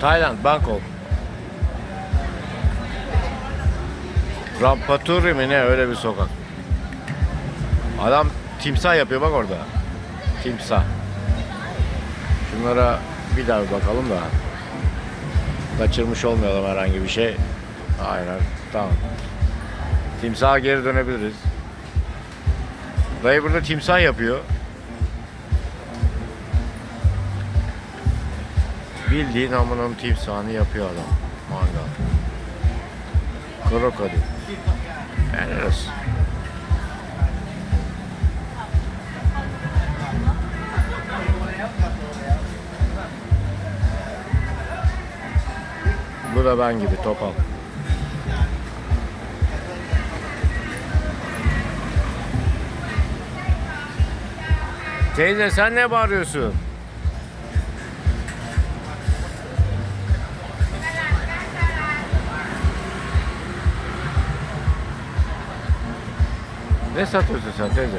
Tayland, Bangkok. Rampaturi mi ne öyle bir sokak. Adam timsah yapıyor bak orada. Timsah. Şunlara bir daha bir bakalım da. Kaçırmış olmayalım herhangi bir şey. Aynen. Tamam. Timsaha geri dönebiliriz. Dayı burada timsah yapıyor. Bildiğin amının timsahını yapıyor adam. Mangal. Krokodil. Yani orası. Bu da ben gibi topal. Teyze sen ne bağırıyorsun? Ne satıyorsun sen teyze?